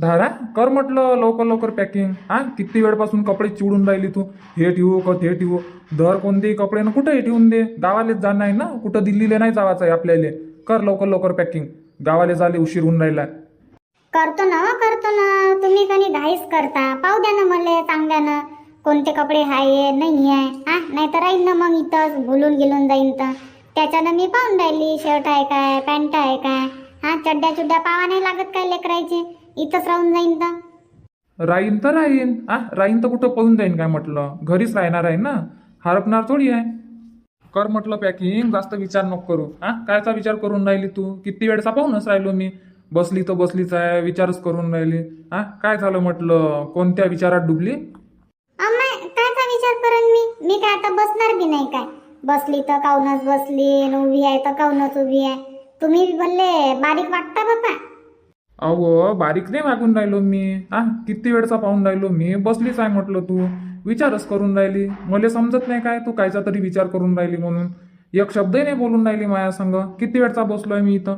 धारा कर म्हटलं लवकर लवकर पॅकिंग हा किती वेळपासून कपडे चिवडून राहिली तू? हे ठेवू का ते ठेवू? दर कोणतेही कपडे ना कुठेही ठेवून दे. गावालेच जाणं आहे ना? कुठं दिल्लीला नाही जावाचं आहे आपल्याला. कर लवकर लवकर पॅकिंग गावाले झाले उशीर होऊन राहिला. करतो ना हो, करतो ना. तुम्ही कधी घाईच करता. पाहू द्या ना मला चांगल्यानं. कोणते कपडे आहे नाही आहे हा नाही तर राहील ना मग इथं भुलून गेलून जाईन तर. त्याच्यानं मी पाहून राहिली शर्ट आहे काय पॅन्ट आहे काय. हा चड्ड्या चुड्ड्या पावा नाही लागत काय लेकरायची? इथंच राहून जाईन तर. राहीन तर राहीन. आ राहीन तर कुठं पळून जाईन काय म्हटलं? घरीच राहणार आहे ना? हरपणार थोडी आहे. कर म्हटलं पॅकिंग जास्त विचार नको करू. हा कायचा विचार करून राहिली तू? किती वेळचा पाहूनच राहिलो मी. बसली तर बसलीच आहे विचारच करून राहिली. हा काय झालं म्हटलं? कोणत्या विचारात डुबली? अम्मा कायचा विचार करेन मी? मी काय आता बसणार बी नाही काय? बसली तर काऊनच बसली आणि उभी आहे तर काऊनच उभी आहे? तुम्ही भल्ले बारीक वाटता बापा. अहो बारीक नाही मागून राहिलो मी. हा किती वेळचा पाहून राहिलो मी. बसलीच आहे म्हटलं तू. विचारच करून राहिली. मला समजत नाही काय तू कायचा तरी विचार करून राहिली म्हणून. एक शब्दही नाही बोलून राहिली माझ्या संग. किती वेळचा बसलोय मी इथं?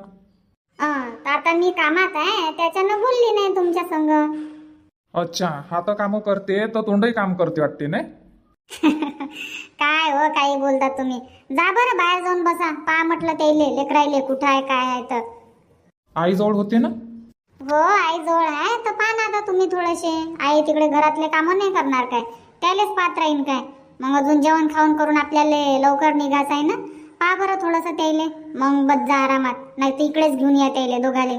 तर आता मी कामात आहे त्याच्यानं बोलली नाही तुमच्या संग. अच्छा हा तर कामं करते तर तोंडही काम करते वाटते नाही? काय हो काही बोलता तुम्ही. जा बरं बाहेर जाऊन बसा. पा म्हटलं त्याले लेकरायले कुठं आहे काय आहे तर. आईजवळ होते ना? हो आई जवळ आहे तर पहा ना आता तुम्ही थोडेसे. आई तिकडे घरातले कामं नाही करणार काय? त्यालेच पाहत राहीन काय? मग अजून जेवण खाऊन करून आपल्याला लवकर निघायचं आहे ना? पहा बरं थोडंसं त्याले. मग बस जा आरामात. नाही तर इकडेच घेऊन या त्याले दोघाले.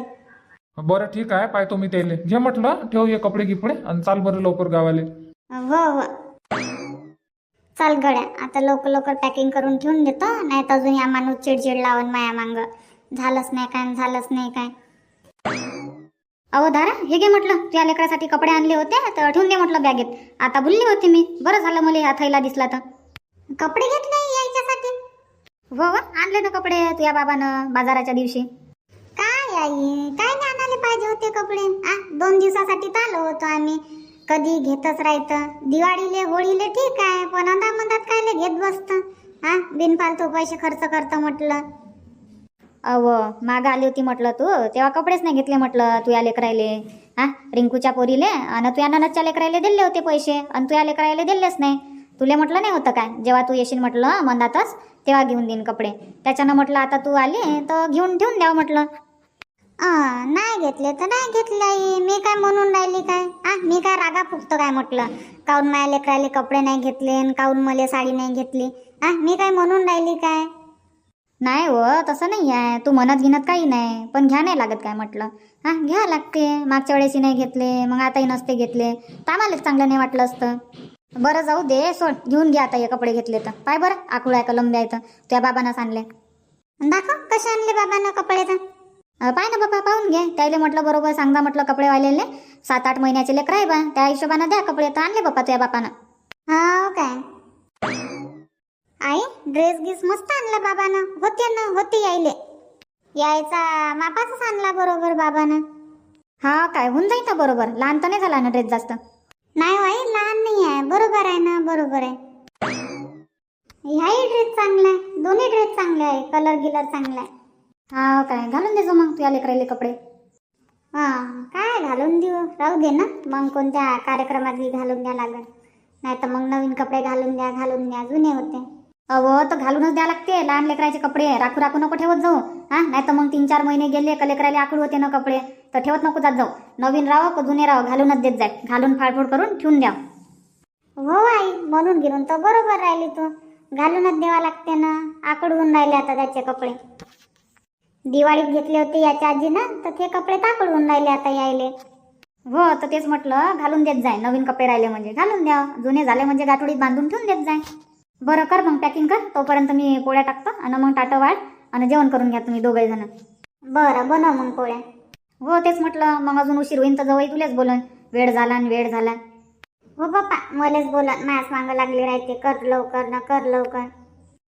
बरं ठीक आहे पाहतो मी त्याले. घे म्हटलं ठेव ये कपडे गिपडे आणि चाल बरं लवकर गावाले. हो हो. चाल गड्या आता लवकर लवकर पॅकिंग करून ठेवून देतो. नाही तर अजून या माणूस चिडचिड लावून माया मांग. झालंच नाही काय झालंच नाही काय. अहो दारा हे घे म्हटलं. तुझ्या लेकरासाठी कपडे आणले होते तर ठेवून दे म्हटलं बॅगेत. आता बोलली होती मी. बरं झालं मला हा थैला दिसला तर. कपडे घेतले यायच्यासाठी हो हो आणले ना कपडे तुझ्या बाबानं बाजाराच्या दिवशी. काय आई काय नाही आणायला पाहिजे होते कपडे? आ दोन दिवसासाठी तर आलो होतो आम्ही. कधी घेतच राहतं. दिवाळीले होळीले ठीक आहे पण अंदा काय कायले घेत बसतं? हा बिनफालतू पैसे खर्च करतं म्हटलं. अव माग आली होती म्हटलं तू. तेव्हा कपडेच नाही घेतले म्हटलं तू या लेकरायले हा? रिंकूच्या पोरीले? आणि तू या ननदच्या लेकरायले दिले होते पैसे. आणि तू या लेकरायले दिलेच नाही. तुले म्हटलं नाही होतं काय? जेव्हा तू येशील म्हटलं मनातच तेव्हा घेऊन देईन कपडे. त्याच्यानं म्हटलं आता तू आली तर घेऊन ठेवून द्यावं म्हटलं. नाही घेतले तर नाही घेतले आई. मी काय म्हणून राहिली काय? आ मी काय रागा फुकतो काय म्हटलं? काऊन माझ्या लेकराले कपडे नाही घेतले आणि काऊन मला साडी नाही घेतली? आ मी काय म्हणून राहिली काय? नाही हो तसं नाही आहे तू म्हणत घेण्यात काही नाही. पण घ्या नाही लागत काय म्हटलं. हा घ्या लागते. मागच्या वेळेसही नाही घेतले मग आताही नसते घेतले. तर आम्हालाच चांगलं नाही वाटलं असतं. बरं जाऊ दे. सोड. घेऊन घ्या आता हे कपडे घेतले तर. पाय बरं आकुळ आहे कलम द्यायचं तर त्या बाबानं आणले दाखव कसे आणले बाबांना कपडे तर? पाय ना बाबा पाहून घे. त्याला म्हटलं बरोबर सांगा म्हटलं कपडे वालेले सात आठ महिन्याचे लेकर आहे बा. त्या हिशोबानं द्या कपडे. तर आणले बाबा त्या बापानं. हो काय? आई ड्रेस गिस मस्त आणला बाबानं. होते ना होती यायले. यायचा मापाचाच आणला बरोबर बाबानं. हा काय होऊन जाईल ना बरोबर. लहान तर नाही झाला ना ड्रेस जास्त. नाही आई लहान नाही आहे. बरोबर आहे ना बरोबर आहे. ह्याही ड्रेस चांगला आहे. दोन्ही ड्रेस चांगले आहे. कलर गिलर चांगला आहे. हा काय? घालून देजो मग तुझ्या लेकराले कपडे. हा काय घालून देऊ? राहू दे ना. मग कोणत्या कार्यक्रमात घालून द्या लागेल नाही तर मग नवीन कपडे घालून द्या घालून द्या. जुने होते. अहो तर घालूनच द्या लागते. लहान लेकराचे कपडे राखू राखू नको ठेवत जाऊ. हा? नाही तर मग तीन चार महिने गेले का लेकराला आखूड होते ना कपडे? तर ठेवत नको जात जाऊ. नवीन राहो का जुने राहो? घालूनच देत जाय. घालून फाडफोड करून ठेवून द्या. हो आई म्हणून घेऊन तर बरोबर राहिली तू. घालूनच द्यावा लागते ना. आकड होऊन राहिले आता त्याचे कपडे. दिवाळीत घेतले होते याच्या आजीनं तर ते कपडे ताकड होऊन राहिले आता यायले. हो तर तेच म्हटलं घालून देत जाय. नवीन कपडे राहिले म्हणजे. घालून द्या. जुने झाले म्हणजे गाठोडीत बांधून ठेवून देत जाय. बरं कर मग पॅकिंग कर. तोपर्यंत मी पोळ्या टाकतो आणि मग टाटं वाढ आणि जेवण करून घ्या तुम्ही दोघे जण. बरं बनव मग पोळ्या. हो तेच म्हटलं मग अजून उशीर होईन तर जवळ तुलेच बोलन. वेळ झाला आणि वेळ झाला. हो बाप्पा मलाच बोला माझ मागं लागली राहते. कर लवकर ना कर लवकर.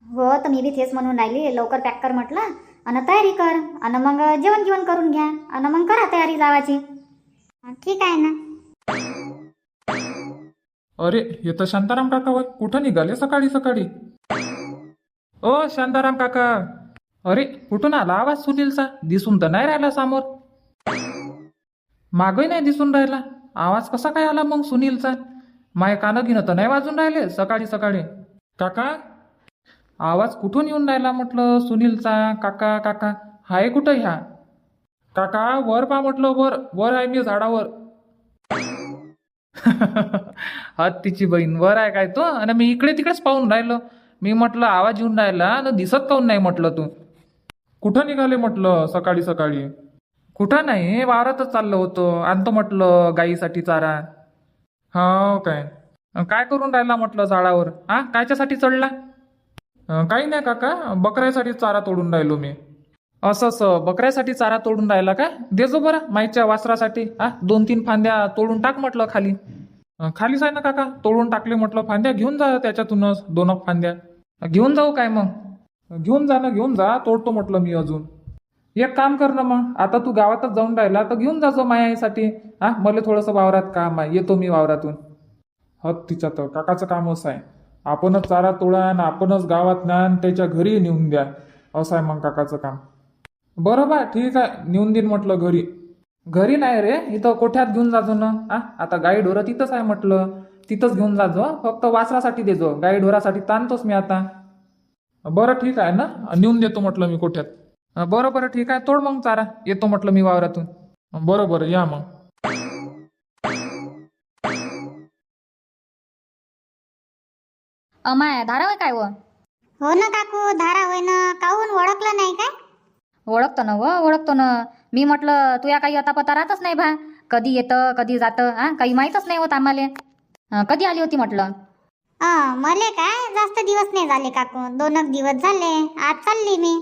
हो तर मी बी तेच म्हणून राहिली. लवकर पॅक कर म्हटलं आणि तयारी कर आणि मग जेवण जेवण करून घ्या. आणि मग करा तयारी जावाची. ठीक आहे ना. अरे हे तर शांताराम काका होय. कुठं निघाले सकाळी सकाळी? ओ शांताराम काका. अरे कुठून आला आवाज सुनीलचा? दिसून तर नाही राहिला समोर. मागही नाही दिसून राहिला. आवाज कसा काय आला मग सुनीलचा? माय कानं घेणं तर नाही वाजून राहिले सकाळी सकाळी. काका? आवाज कुठून येऊन राहिला म्हटलं सुनीलचा? काका काका. हाय कुठं ह्या? काका वर पा म्हटलं वर. वर आहे मी झाडावर. हत्तीची बहीण बरं आहे काय तो? आणि मी इकडे तिकडेच पाहून राहिलो. मी म्हटलं आवाज येऊन राहिला आणि दिसत पाहून नाही म्हटलं तू. कुठं निघाले म्हटलं सकाळी सकाळी? कुठं नाही वावरातच चाललं होतं. आणतो म्हटलं गाईसाठी चारा. हो काय? काय करून राहिला म्हटलं झाडावर? हा कायच्यासाठी चढला? काही नाही काका बकऱ्यासाठी चारा तोडून राहिलो मी. असं असं बकऱ्यासाठी चारा तोडून राहिला का? देजो बरं माईच्या वासरासाठी. हा दोन तीन फांद्या तोडून टाक म्हटलं खाली. खालीच आहे ना काका. तोडून टाकले म्हटलं फांद्या घेऊन जा त्याच्यातूनच दोन फांद्या. घेऊन जाऊ काय मग? घेऊन जा ना घेऊन जा. तोडतो म्हटलं मी अजून. एक काम कर ना मग. आता तू गावातच जाऊन राहिला तर घेऊन जाजो मायासाठी हा मला थोडंसं वावरात काम आहे. येतो मी वावरातून. हत तिच्या तर काकाचं काम असं आहे. आपणच चारा तोडा आणि आपणच गावात आणि त्याच्या घरी नेऊन द्या. असं आहे मग काकाचं काम. बरं बा ठीक आहे. नेऊन देईन म्हटलं घरी. घरी नाही रे इथं कोठ्यात घेऊन जाजो ना? हा आता गाई ढोरं तिथंच आहे म्हटलं. तिथंच घेऊन जाजो फक्त वासरासाठी देजो गाई ढोरासाठी ताणतोच मी आता. बरं ठीक आहे ना? नेऊन देतो म्हटलं मी कोठ्यात. बरं बरं ठीक आहे. तोड मग चारा. येतो म्हटलं मी वावरातून. बरं बरं या मग. अमाय धारावय काय व? हो ना काकू धारा होय ना काहून ओळखलं नाही काय ओळखतो ना व ओळखतो ना. मी म्हटलं तुया काही आता पता राहतच नाही बा. कधी येतं कधी जातं हा काही माहीतच नाही होत आम्हाला. कधी आली होती म्हटलं? मले काय? जास्त दिवस नाही झाले काकू. दोन दिवस झाले. आज चालली मी.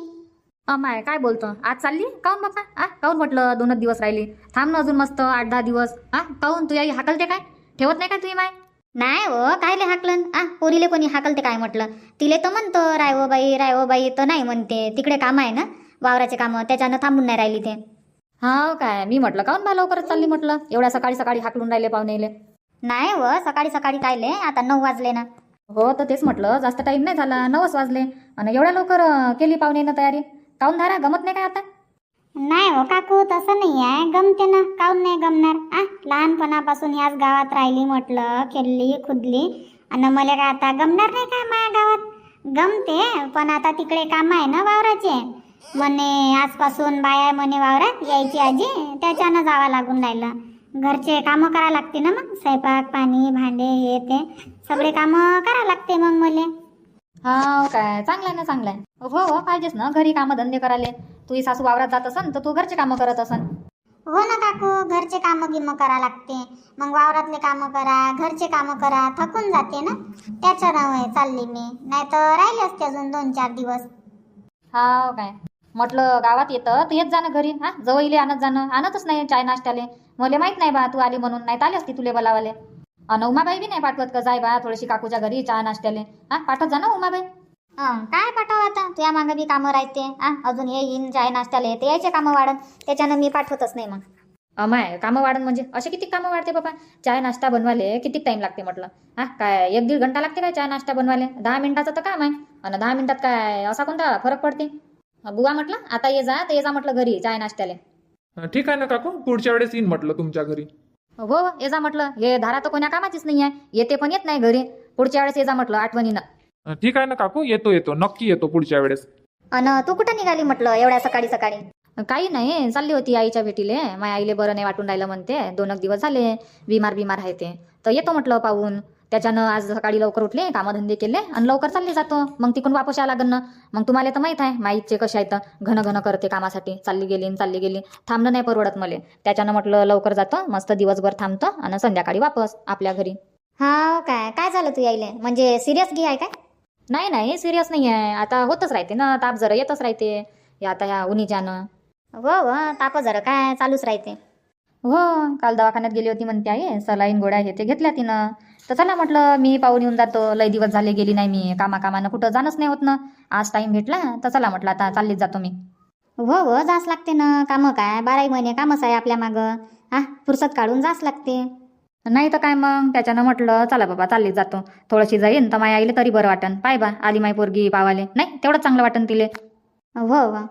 अमाय काय बोलतो? आज चालली? काऊन बापा? आ काऊन म्हटलं दोनच दिवस राहिली? थांब ना अजून मस्त आठ दहा दिवस. हा काऊन? तुया हाकलते काय? ठेवत नाही काय तुझी माय? नाही हो कायले हाकलन? आ पोरीले कोणी हाकलते काय म्हटलं? तिले तर म्हणतो रायवो बाई रायवो बाई तर नाही म्हणते. तिकडे काम आहे ना? वावराचे कामं त्याच्यानं थांबून नाही राहिली ते. हा काय? मी म्हटलं काऊन बा लवकरच चालली म्हटलं? एवढ्या सकाळी सकाळी हाकलून राहिले पाहुणेले नाही हो सकाळी सकाळी कायले आता नऊ वाजले ना. हो तर तेच म्हटलं जास्त टाईम नाही झाला नवच वाजले. आणि एवढ्या लवकर अं, केली पाहुणेनं तयारी? काऊन धारा? गमत नाही काय आता? नाही हो काकू तसं नाही आहे. गमते ना. काऊन नाही गमणार? आ लहानपणापासून याच गावात राहिली म्हटलं खेळली खुदली. आणि मला काय आता गमणार नाही काय माझ्या गावात? गमते पण आता तिकडे काम आहे ना वावराचे. म्हणे आजपासून बाया म्हणे वावरात यायची आजी. त्याच्यानं जावं लागून राहिलं. घरचे कामं करा लागते ना मग? स्वयंपाक पाणी भांडे हे ते. सगळे कामं करा लागते मग मले. हा काय? चांगलं आहे ना चांगलं आहे. हो हो पाहिजेच ना. घरी कामं धंदे करायले. तुझी सासू वावरात जात असन तर तू घरचे कामं करत असन. हो ना काकू घरचे कामं गिमं करा लागते. मग वावरातले कामं करा घरचे कामं करा थकून जाते ना. त्याच्या नावे चालली मी. नाही तर राहिले असते अजून दोन चार दिवस. हा काय? म्हटलं गावात येतं तर येत जाणं घरी. हा जवळले आणत जाणं. आणतच नाही चाय नाश्त्याले. मला माहीत नाही बा तू आली म्हणून. नाही आली असती तुले बोलावाले. अन उमाबाई बी नाही पाठवत का? जाय बा थोडीशी काकूच्या घरी चहा नाश्त्याले. हा पाठवत जा ना उमाबाई. हं, काय पाठव आता? तुझ्या मागं बी कामं राहते. आ अजून हे येईन चाय नाश्त्याला. येते यायचे कामं वाढत. त्याच्यानं मी पाठवतच नाही मग. अमाय कामं वाढन म्हणजे? असे किती कामं वाढते बाबा? चाय नाश्ता बनवाले किती टाइम लागते म्हटलं? हा काय एक दीड घंटा लागते काय चाय नाश्ता बनवाले दहा मिनिटाचं तर काम आहे. आणि दहा मिनिटात काय असा कोणता फरक पडते? बुवा म्हटलं आता ये जा तर ये जा म्हटलं घरी चाय नाश्त्याले. ठीक आहे ना काकू पुढच्या वेळेस येईन म्हटलं तुमच्या घरी. हो ये जा म्हटलं. हे धारा तर कोण्या कामाचीच नाही आहे येते पण येत नाही घरी. पुढच्या वेळेस ये जा म्हटलं आठवणीनं. अं, ठीक आहे ना काकू येतो येतो नक्की येतो पुढच्या वेळेस. अन तू कुठं निघाली म्हटलं एवढ्या सकाळी सकाळी? काही नाही चालली होती आईच्या भेटीले. माझ्या आईले बरं नाही वाटून राहिलं म्हणते. दोन एक दिवस झाले बिमार बिमार आहे ते. तर येतो म्हटलं पाहून. त्याच्यानं आज सकाळी लवकर उठले कामधंदे केले आणि लवकर चालले जातो. मग तिकडून वापस यायला लागन. ना मग तुम्हाला तर माहीत आहे माईचे कसे आहेत घन घन करते कामासाठी. चालली गेली चालली गेली. थांबणं नाही परवडत मला. त्याच्यानं म्हटलं लवकर जातो. मस्त दिवसभर थांबतो आणि संध्याकाळी वापस आपल्या घरी. हा काय काय झालं तू यायले? म्हणजे सिरियस घे आहे काय? नाही नाही सिरियस नाही आहे. आता होतच राहते ना. ताप जरा येतच राहते. हे आता ह्या उन्हीच्यानं हो हो ताप जरा काय चालूच राहते. हो काल दवाखान्यात गेली होती म्हणते आहे सलाईन गोळ्या हे ते घेतल्या तिनं. तर चला म्हटलं मी पाहून येऊन जातो. लय दिवस झाले गेली नाही मी. कामा कामानं कुठं जाणंच नाही होत ना. आज टाइम भेटला तर चला म्हटलं आता चाललीच जातो मी. हो हो जास लागते ना. कामं काय? बाराही महिने कामच आहे आपल्या मागं. हा फुरसत काढून जास लागते. नाही तर काय मग? त्याच्यानं म्हटलं चला बाबा चाललीच जातो. थोडीशी जाईन तर माया आईले तरी बरं वाटन. पाय बा आली माई पोरगी पावाले. नाही तेवढंच चांगलं वाटन तिले. हो हो.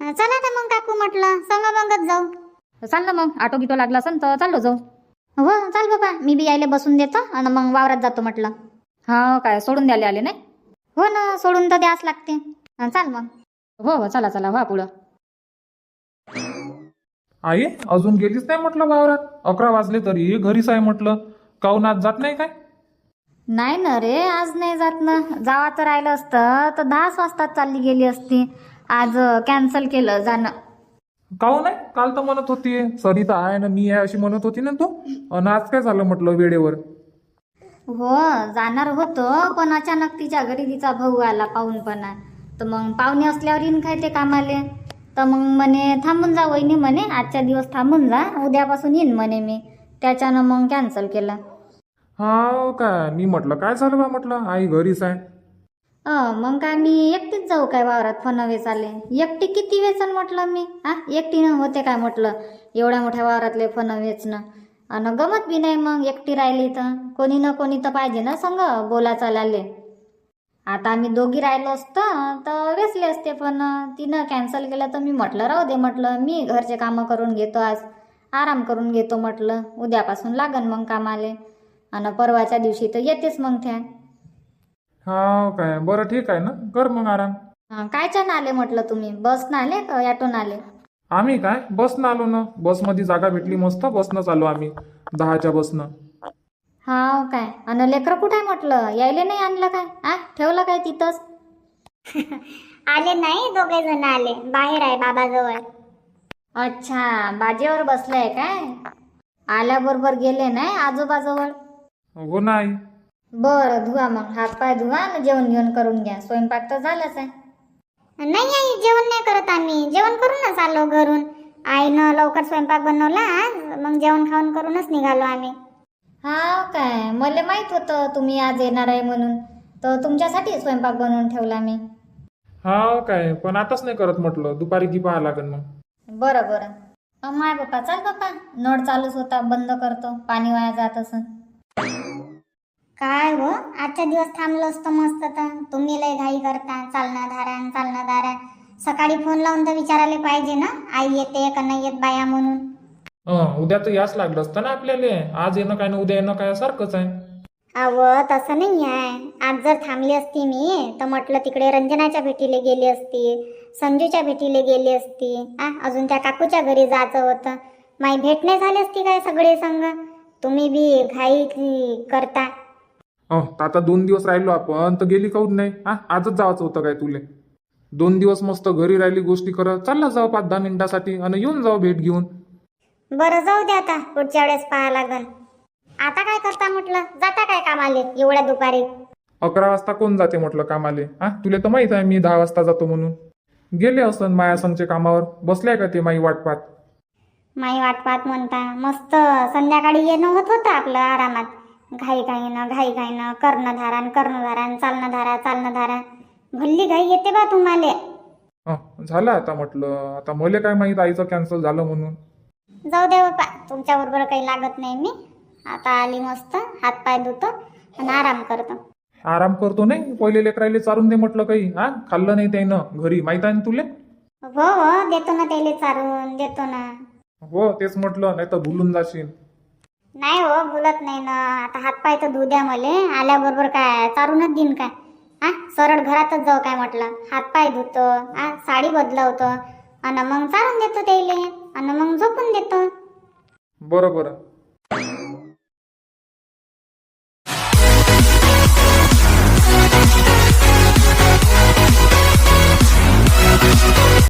चला तर मग काकू म्हटलं संग जाऊ. चाल ना मग. ऑटो गिटो लागला असन तर चाललो जाऊ. हो चाल बाबा मी बी यायला बसून देतो आणि मग वावरात जातो म्हटलं. हा काय सोडून द्यायला आले नाही? हो ना सोडून तर द्यास लागते. चाल मग. हो हो चला चला व्हा पुढं. आई अजून गेलीच नाही म्हटलं वावरात? अकरा वाजले तरी घरीच आहे म्हटलं. काहून आज जात नाही काय? नाही ना रे आज नाही जात ना. जावा तर राहिलं असतं तर दहाच वाजता चालली गेली असती. आज कॅन्सल केलं जाणं. काहून नाही? काल तर म्हणत होती सरिता आहे ना मी आहे अशी म्हणत होती ना तू. अन आज काय झालं म्हटलं वेळेवर? हो जाणार होतो पण अचानक तिच्या घरी तिचा भाऊ आला पाहूनपणा तर मग पाहुणे असल्यावर येईन काय ते कामाले? तर मग म्हणे थांबून जा वहिनी म्हणे आजच्या दिवस थांबून जा उद्यापासून येईन म्हणे मी. त्याच्यानं मग कॅन्सल केलं. हा काय मी म्हटलं काय झालं बा? म्हटलं आई घरीच आहे. मग काय मी एकटीच जाऊ काय वावरात? फन वेचाले. एकटी किती वेचन म्हटलं मी? हा एकटीनं होते काय म्हटलं? एवढ्या मोठ्या वावरातले फन वेचणं. आणि गमत बी नाही मग एकटी राहिली तर. कोणी ना कोणी तर पाहिजे ना संग बोला चालाले. आता आम्ही दोघी राहिलो असतं तर वेचले असते पण तिनं कॅन्सल केलं तर मी म्हटलं राहू दे म्हटलं. मी घरचे कामं करून घेतो आज. आराम करून घेतो म्हटलं. उद्यापासून लागन मग कामाले. आणि परवाच्या दिवशी तर येतेच मग त्या हा काय बरं ठीक आहे ना? कर मग आराम. हा, कायच्यानं आले म्हटलं तुम्ही? बसनं आले का ॲटोनं आले? आम्ही काय? बसनं आलो ना. बसमध्ये जागा भेटली मस्त बसनं चालू आम्ही. दहाच्या बसनं. हा काय? आणि लेकरं कुठं आहे म्हटलं? यायले नाही आणलं काय? आ? ठेवलं काय तिथंच? आले नाही दोघे जण आले. बाहेर आहे बाबाजवळ. अच्छा बाजेवर बसलाय काय? आल्याबरोबर गेले नाही आजोबाजवळ? हो ना आई बरं धुवा मग. हात पाय धुवा आणि जेवण घेऊन करून घ्या. स्वयंपाक तर झालाच आहे. नाही आई जेवण नाही करत आम्ही. जेवण करूनच आलो घरून. आईनं लवकर स्वयंपाक बनवला आज मग जेवण खाऊन करूनच निघालो आम्ही. हा काय? मला माहीत होतं तुम्ही आज येणार आहे म्हणून. तर तुमच्यासाठी स्वयंपाक बनवून ठेवला मी. हा काय? पण आताच नाही करत म्हटलं. दुपारी की पाहा लागेल मग. बरं बरं. अ, माय बाप्पा चाल बाप्पा नळ चालूच होता बंद करतो. पाणी वाया जात असं काय हो आजच्या दिवस थांबलो असतो मस्त तर. तुम्ही लय घाई करता. चालणं धारण चालणं धारण. सकाळी फोन लावून तर विचारायला पाहिजे ना? आई येते का नाही येत बाया म्हणून? हं, उद्या तर याच लागलं असतं ना आपल्याला. आज येणं काय ना उद्या येणं काय सारखंच आहे. अव तसं नाही आहे. आज जर थांबली असती मी तर म्हटलं तिकडे रंजनाच्या भेटीला गेली असती संजूच्या भेटीला गेली असती. आ अजून त्या काकूच्या घरी जायचं होतं. माई भेट नाही झाली असती काय सगळे संग? तुम्ही बी घाई करता. अं, तर आता दोन दिवस राहिलो आपण तर गेली काहून नाही? हा आजच जायचं होतं काय तुले? दोन दिवस मस्त घरी राहिली गोष्टी करत चालला जाऊ पाच दहा मिनिटासाठी आणि येऊन जाऊ भेट घेऊन. बरं जाऊ दे आता पुढच्या वेळेस पाहा लागन. आता काय करता म्हटलं? जाता काय कामाले? एवढ्या दुपारी? अकरा वाजता कोण जाते म्हटलं कामाले? हा तुला तर माहीत आहे मी दहा वाजता जातो म्हणून. गेले असन माया संघचे कामावर. बसलाय का ते माई वाट पाहत माई वाट पाहत म्हणता मस्त संध्याकाळी येणं होत होतं आपलं आरामात. घाई घाईनं घाई घाईनं करणं धारण करणं धारण चालणं धारा चालणं धारा भल्ली घाई येते बा तुम्हाला. झालं आता म्हटलं. आता मले काय माहीत आईचं कॅन्सल झालं म्हणून. जाऊ दे बापा तुमच्या बरोबर काही लागत नाही मी. आता आली मस्त हात पाय धुतो आणि आराम करतो. आराम करतो नाही? पहिले लेकरायले चारून दे म्हटलं काही. हा खाल्लं नाही त्यानं घरी. माहीत आहे ना तुले? हो हो देतो ना त्याले चारून देतो ना. हो तेच म्हटलं नाही तर भुलून जाशील. नाही हो बोलत नाही ना. आता हातपाय तर धुऊ द्या मले. आल्याबरोबर काय चारूनच देईन काय? हा सरळ घरातच जाऊ काय म्हटलं? हातपाय धुतो हा साडी बदलवतो. आणि मग चारून देतो त्याला आणि मग झोपून देतो. बरं बरं